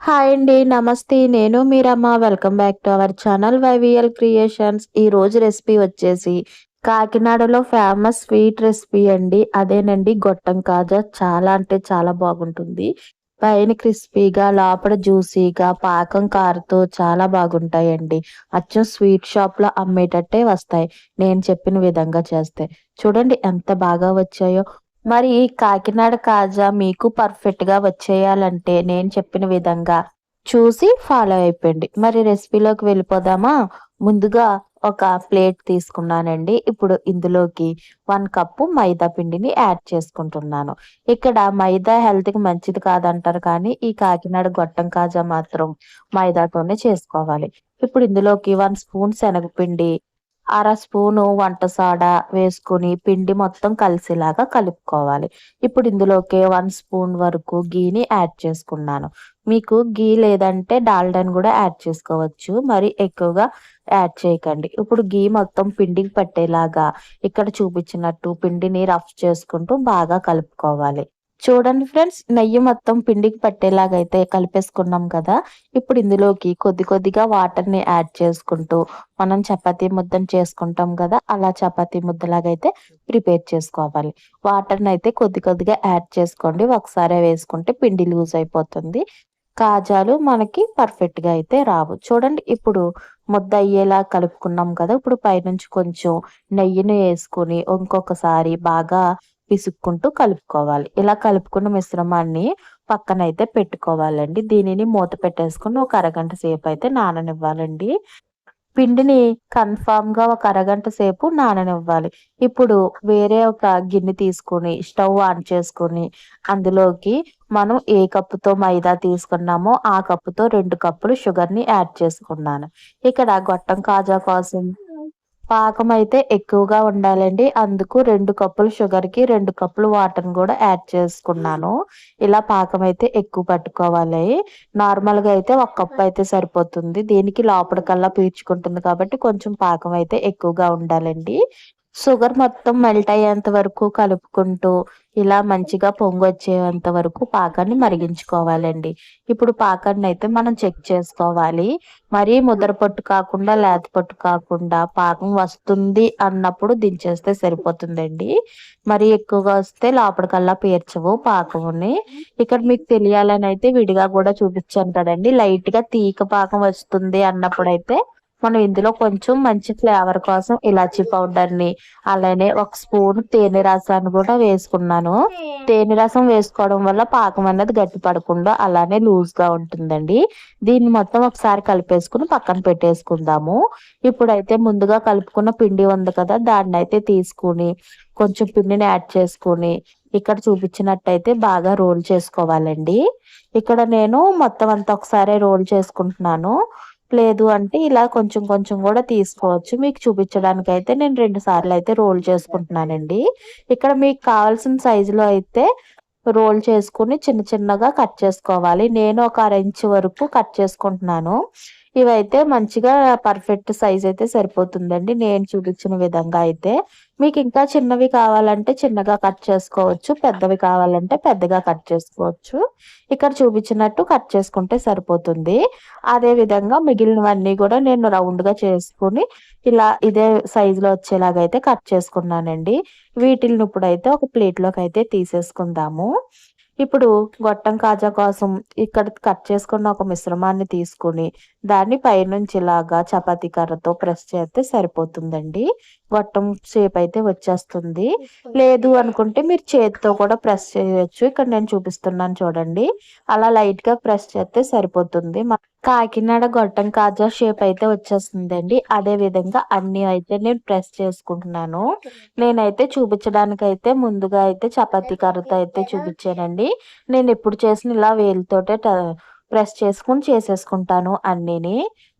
Hi అండి నమస్తే. నేను Meeramma. Welcome back to our channel VYL creations ఈ రోజు రెసిపీ వచ్చేసి కాకినాడలో ఫేమస్ స్వీట్ రెసిపీ అండి. అదేనండి గొట్టం కాజా. చాలా అంటే చాలా బాగుంటుంది. పైన క్రిస్పీగా లోపల జ్యూసీగా పాకం కారుతో చాలా బాగుంటాయండి. అచ్చం స్వీట్ షాప్లో అమ్మేటట్టే వస్తాయి. నేను చెప్పిన విధంగా చేస్తే. చూడండి ఎంత బాగా వచ్చాయో. మరి ఈ కాకినాడ కాజా మీకు పర్ఫెక్ట్గా వచ్చేయాలంటే నేను చెప్పిన విధంగా చూసి ఫాలో అయిపోయింది మరి రెసిపీలోకి వెళ్ళిపోదామా? ముందుగా ఒక ప్లేట్ తీసుకున్నానండి. ఇప్పుడు ఇందులోకి వన్ కప్పు మైదా పిండిని యాడ్ చేసుకుంటున్నాను. ఇక్కడ మైదా హెల్త్కి మంచిది కాదంటారు కానీ ఈ కాకినాడ గొట్టం కాజా మాత్రం మైదాతోనే చేసుకోవాలి. ఇప్పుడు ఇందులోకి వన్ స్పూన్ శనగపిండి అర స్పూను వంట సోడా వేసుకుని పిండి మొత్తం కలిసేలాగా కలుపుకోవాలి. ఇప్పుడు ఇందులోకి వన్ స్పూన్ వరకు గీని యాడ్ చేసుకున్నాను. మీకు గీ లేదంటే డాల్డాని కూడా యాడ్ చేసుకోవచ్చు. మరి ఎక్కువగా యాడ్ చేయకండి. ఇప్పుడు గీ మొత్తం పిండికి పట్టేలాగా ఇక్కడ చూపించినట్టు పిండిని రఫ్ చేసుకుంటూ బాగా కలుపుకోవాలి. చూడండి ఫ్రెండ్స్ నెయ్యి మొత్తం పిండికి పట్టేలాగా అయితే కలిపేసుకున్నాం కదా. ఇప్పుడు ఇందులోకి కొద్ది కొద్దిగా వాటర్ని యాడ్ చేసుకుంటూ మనం చపాతీ ముద్దను చేసుకుంటాం కదా అలా చపాతీ ముద్దలాగా అయితే ప్రిపేర్ చేసుకోవాలి. వాటర్ని అయితే కొద్ది కొద్దిగా యాడ్ చేసుకోండి. ఒకసారి వేసుకుంటే పిండి లూజ్ అయిపోతుంది. కాజాలు మనకి పర్ఫెక్ట్గా అయితే రావు. చూడండి ఇప్పుడు ముద్ద అయ్యేలా కలుపుకున్నాం కదా. ఇప్పుడు పైనుంచి కొంచెం నెయ్యిని వేసుకుని ఇంకొకసారి బాగా పిసుక్కుంటూ కలుపుకోవాలి. ఇలా కలుపుకున్న మిశ్రమాన్ని పక్కన అయితే పెట్టుకోవాలండి. దీనిని మూత పెట్టేసుకుని ఒక అరగంట సేపు అయితే నాననివ్వాలండి. పిండిని కన్ఫామ్గా ఒక అరగంట సేపు నాననివ్వాలి. ఇప్పుడు వేరే ఒక గిన్నె తీసుకుని స్టవ్ ఆన్ చేసుకుని అందులోకి మనం ఏ కప్పుతో మైదా తీసుకున్నామో ఆ కప్పుతో రెండు కప్పులు షుగర్ని యాడ్ చేసుకున్నాను. ఇక్కడ గొట్టం కాజా కోసం పాకం అయితే ఎక్కువగా ఉండాలండి. అందుకు రెండు కప్పులు షుగర్కి రెండు కప్పులు వాటర్ని కూడా యాడ్ చేసుకున్నాను. ఇలా పాకం అయితే ఎక్కువ పట్టుకోవాలి. నార్మల్గా అయితే ఒక కప్పు అయితే సరిపోతుంది. దీనికి లోపలికల్లా పీల్చుకుంటుంది కాబట్టి కొంచెం పాకం అయితే ఎక్కువగా ఉండాలండి. షుగర్ మొత్తం మెల్ట్ అయ్యేంత వరకు కలుపుకుంటూ ఇలా మంచిగా పొంగు వచ్చేంత వరకు పాకాన్ని మరిగించుకోవాలండి. ఇప్పుడు పాకాన్ని అయితే మనం చెక్ చేసుకోవాలి. మరీ ముద్ర పట్టు కాకుండా లేత పట్టు కాకుండా పాకం వస్తుంది అన్నప్పుడు దించేస్తే సరిపోతుందండి. మరి ఎక్కువగా వస్తే లోపలికల్లా పేర్చవు పాకముని. ఇక్కడ మీకు తెలియాలని అయితే విడిగా కూడా చూపించాను కదండి. లైట్గా తీక పాకం వస్తుంది అన్నప్పుడు అయితే మనం ఇందులో కొంచెం మంచి ఫ్లేవర్ కోసం ఇలాచీ పౌడర్ని అలానే ఒక స్పూన్ తేనె రసాన్ని కూడా వేసుకున్నాను. తేనె రసం వేసుకోవడం వల్ల పాకం అనేది గట్టి పడకుండా అలానే లూజ్గా ఉంటుందండి. దీన్ని మొత్తం ఒకసారి కలిపేసుకుని పక్కన పెట్టేసుకుందాము. ఇప్పుడైతే ముందుగా కలుపుకున్న పిండి ఉంది కదా దాన్ని అయితే తీసుకుని కొంచెం పిండిని యాడ్ చేసుకుని ఇక్కడ చూపించినట్టయితే బాగా రోల్ చేసుకోవాలండి. ఇక్కడ నేను మొత్తం అంతా ఒకసారి రోల్ చేసుకుంటున్నాను. లేదు అంటే ఇలా కొంచెం కొంచెం కూడా తీసుకోవచ్చు. మీకు చూపించడానికి అయితే నేను రెండు సార్లు అయితే రోల్ చేసుకుంటున్నానండి. ఇక్కడ మీకు కావాల్సిన సైజులో అయితే రోల్ చేసుకుని చిన్న చిన్నగా కట్ చేసుకోవాలి. నేను ఒక అర ఇంచ్ వరకు కట్ చేసుకుంటున్నాను. ఇవైతే మంచిగా పర్ఫెక్ట్ సైజ్ అయితే సరిపోతుందండి. నేను చూపించిన విధంగా అయితే. మీకు ఇంకా చిన్నవి కావాలంటే చిన్నగా కట్ చేసుకోవచ్చు పెద్దవి కావాలంటే పెద్దగా కట్ చేసుకోవచ్చు. ఇక్కడ చూపించినట్టు కట్ చేసుకుంటే సరిపోతుంది. అదే విధంగా మిగిలినవన్నీ కూడా నేను రౌండ్గా చేసుకుని ఇలా ఇదే సైజులో లో వచ్చేలాగా అయితే కట్ చేసుకున్నానండి. వీటిని ఇప్పుడైతే ఒక ప్లేట్లోకి అయితే తీసేసుకుందాము. ఇప్పుడు గొట్టం కాజా కోసం ఇక్కడ కట్ చేసుకున్న ఒక మిశ్రమాన్ని తీసుకుని దాన్ని పైనుంచి ఇలాగా చపాతీ కర్రతో ప్రెస్ చేస్తే సరిపోతుందండి. గొట్టం షేప్ అయితే వచ్చేస్తుంది. లేదు అనుకుంటే మీరు చేతితో కూడా ప్రెస్ చేయొచ్చు. ఇక్కడ నేను చూపిస్తున్నాను చూడండి. అలా లైట్గా ప్రెస్ చేస్తే సరిపోతుంది. కాకినాడ గొట్టం కాజా షేప్ అయితే వచ్చేస్తుందండి. అదే విధంగా అన్ని అయితే నేను ప్రెస్ చేసుకుంటున్నాను. నేనైతే చూపించడానికి అయితే ముందుగా అయితే చపాతీ కర్రతో అయితే చూపించానండి. నేను ఎప్పుడు చేసిన ఇలా వేలుతోటే ప్రెస్ చేసుకుని చేసేసుకుంటాను అన్నిని.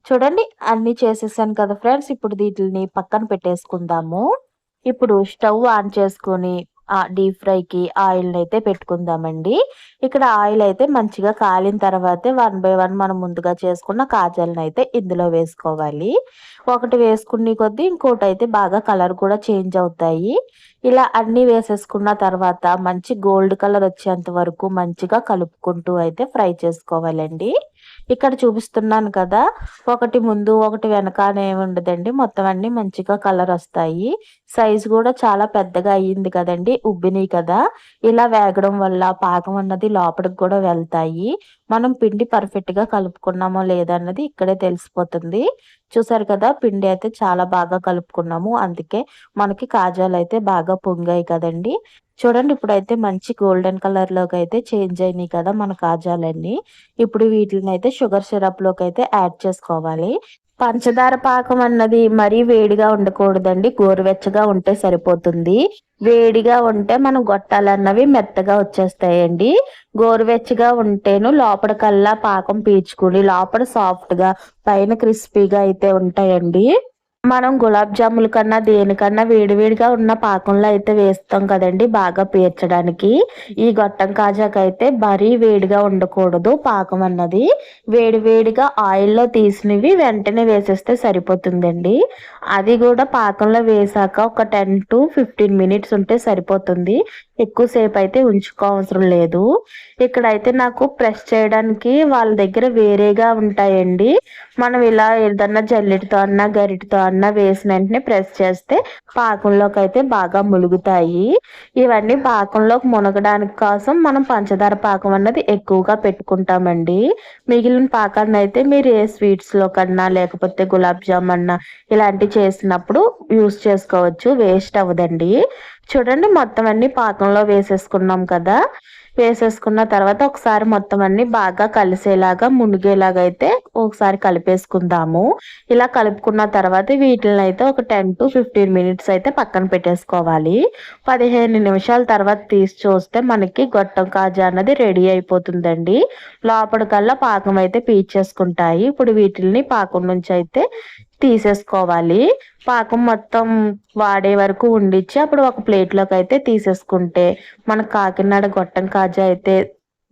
చూడండి అన్ని చేసేసాను కదా ఫ్రెండ్స్. ఇప్పుడు వీటిని పక్కన పెట్టేసుకుందాము. ఇప్పుడు స్టవ్ ఆన్ చేసుకొని డీప్ ఫ్రైకి ఆయిల్ అయితే పెట్టుకుందామండి. ఇక్కడ ఆయిల్ అయితే మంచిగా కాలిన తర్వాతే వన్ బై వన్ మనం ముందుగా చేసుకున్న కాజల్ని అయితే ఇందులో వేసుకోవాలి. ఒకటి వేసుకునే కొద్దీ ఇంకోటి అయితే బాగా కలర్ కూడా చేంజ్ అవుతాయి. ఇలా అన్ని వేసేసుకున్న తర్వాత మంచి గోల్డ్ కలర్ వచ్చేంత వరకు మంచిగా కలుపుకుంటూ అయితే ఫ్రై చేసుకోవాలండి. ఇక్కడ చూపిస్తున్నాను కదా. ఒకటి ముందు ఒకటి వెనక అని ఉండదండి. మొత్తం అన్ని మంచిగా కలర్ వస్తాయి. సైజు కూడా చాలా పెద్దగా అయ్యింది కదండి. ఉబ్బినాయి కదా. ఇలా వేగడం వల్ల పాకం అన్నది లోపలికి కూడా వెళ్తాయి. మనం పిండి పర్ఫెక్ట్గా కలుపుకున్నామో లేదన్నది ఇక్కడే తెలిసిపోతుంది. చూసారు కదా పిండి అయితే చాలా బాగా కలుపుకున్నాము. అందుకే మనకి కాజాలు అయితే బాగా పొంగాయి కదండి. చూడండి ఇప్పుడైతే మంచి గోల్డెన్ కలర్లోకి అయితే చేంజ్ అయినాయి కదా మన కాజాలన్నీ. ఇప్పుడు వీటిని అయితే షుగర్ సిరప్లోకి అయితే యాడ్ చేసుకోవాలి. పంచదార పాకం అన్నది మరీ వేడిగా ఉండకూడదండి. గోరువెచ్చగా ఉంటే సరిపోతుంది. వేడిగా ఉంటే మనం గొట్టాలన్నవి మెత్తగా వచ్చేస్తాయండి. గోరువెచ్చగా ఉంటేను లోపల కల్లా పాకం పీల్చుకుని లోపల సాఫ్ట్గా పైన క్రిస్పీగా అయితే ఉంటాయండి. మనం గులాబ్ జాముల కన్నా దేనికన్నా వేడివేడిగా ఉన్న పాకంలో అయితే వేస్తాం కదండి బాగా పీర్చడానికి. ఈ గొట్టం కాజాకైతే మరీ వేడిగా ఉండకూడదు పాకం అన్నది. వేడివేడిగా ఆయిల్లో తీసినవి వెంటనే వేసేస్తే సరిపోతుందండి. అది కూడా పాకంలో వేసాక ఒక టెన్ టు ఫిఫ్టీన్ మినిట్స్ ఉంటే సరిపోతుంది. ఎక్కువసేపు అయితే ఉంచుకోవసరం లేదు. ఇక్కడైతే నాకు ప్రెస్ చేయడానికి వాళ్ళ దగ్గర వేరేగా ఉంటాయండి. మనం ఇలా ఏదన్నా జల్లెటితో అన్నా గరిటితో అన్నా వేసిన వెంటనే ప్రెస్ చేస్తే పాకంలోకి అయితే బాగా ములుగుతాయి. ఇవన్నీ పాకంలోకి మునగడానికి కోసం మనం పంచదార పాకం అన్నది ఎక్కువగా పెట్టుకుంటామండి. మిగిలిన పాకాన్ని అయితే మీరు ఏ స్వీట్స్లో కన్నా లేకపోతే గులాబ్ జామ్ అన్నా ఇలాంటివి చేసినప్పుడు యూస్ చేసుకోవచ్చు. వేస్ట్ అవ్వదండి. చూడండి మొత్తం అన్ని పాకంలో వేసేసుకున్నాం కదా. వేసేసుకున్న తర్వాత ఒకసారి మొత్తం అన్ని బాగా కలిసేలాగా మునిగేలాగా అయితే ఒకసారి కలిపేసుకుందాము. ఇలా కలుపుకున్న తర్వాత వీటిని అయితే ఒక టెన్ టు ఫిఫ్టీన్ మినిట్స్ అయితే పక్కన పెట్టేసుకోవాలి. పదిహేను నిమిషాల తర్వాత తీసి చూస్తే మనకి గొట్టం కాజా అన్నది రెడీ అయిపోతుందండి. లోపలికల్లా పాకం అయితే పీచేసుకుంటాయి ఇప్పుడు వీటిని పాకం నుంచి అయితే తీసేసుకోవాలి. పాకం మొత్తం వాడే వరకు ఉండిచ్చి అప్పుడు ఒక ప్లేట్లోకి అయితే తీసేసుకుంటే మన కాకినాడ గొట్టం కాజా అయితే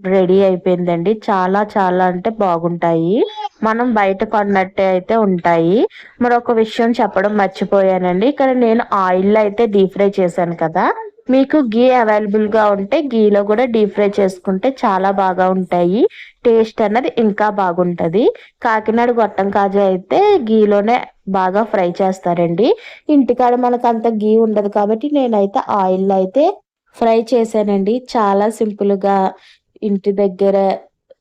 రెడీ అయిపోయిందండి. చాలా చాలా అంటే బాగుంటాయి. మనం బయట కొన్నట్టే అయితే ఉంటాయి. మరొక విషయం చెప్పడం మర్చిపోయానండి. ఇక్కడ నేను ఆయిల్ అయితే డీప్ ఫ్రై చేశాను కదా. మీకు గీ అవైలబుల్గా ఉంటే గీలో కూడా డీప్ ఫ్రై చేసుకుంటే చాలా బాగా ఉంటాయి. టేస్ట్ అన్నది ఇంకా బాగుంటుంది. కాకినాడ గొట్టం కాజా అయితే గీలోనే బాగా ఫ్రై చేస్తారండి. ఇంటికాడ మనకు అంత గీ ఉండదు కాబట్టి నేనైతే ఆయిల్ అయితే ఫ్రై చేశానండి. చాలా సింపుల్గా ఇంటి దగ్గర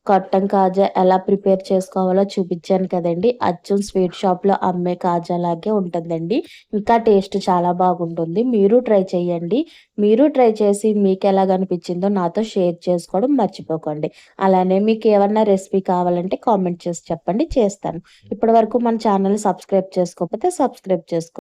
కొట్టం కాజా ఎలా ప్రిపేర్ చేసుకోవాలో చూపించాను కదండి. అచ్చం స్వీట్ షాప్లో అమ్మే కాజా లాగే ఉంటుందండి. ఇంకా టేస్ట్ చాలా బాగుంటుంది. మీరు ట్రై చేయండి. మీరు ట్రై చేసి మీకు ఎలా అనిపించిందో నాతో షేర్ చేసుకోవడం మర్చిపోకండి. అలానే మీకు ఏమన్నా రెసిపీ కావాలంటే కామెంట్ చేసి చెప్పండి. చేస్తాను. ఇప్పటి వరకు మన ఛానల్ సబ్స్క్రైబ్ చేసుకోకపోతే సబ్స్క్రైబ్ చేసుకో